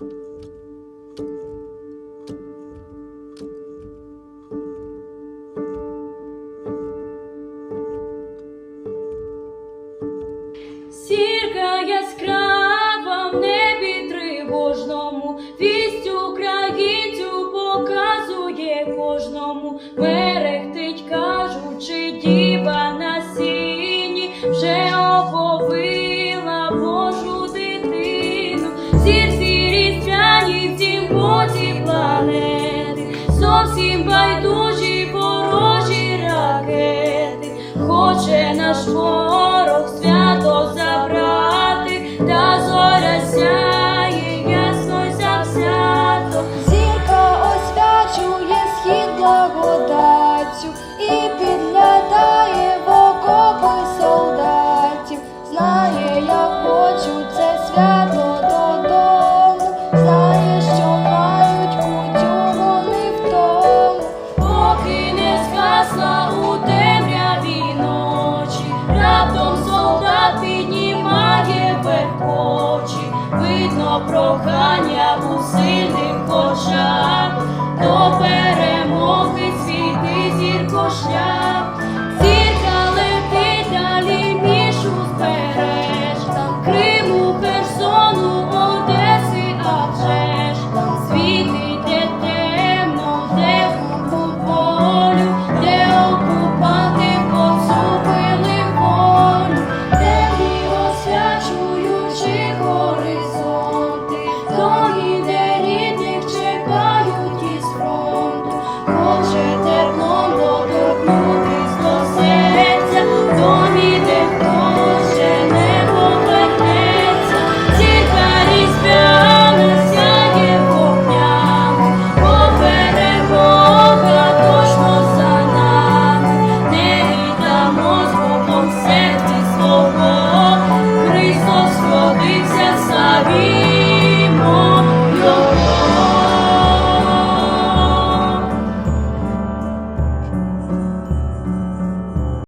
Сірка яскрава в небі тривожному, вість українцю показує кожному, наш ворог свято забрати, та зоря сяє ясно завзято. Зірка освячує схід благодаттю і прохання у сильних очах, до перемоги світи зірко шлях. is wrong.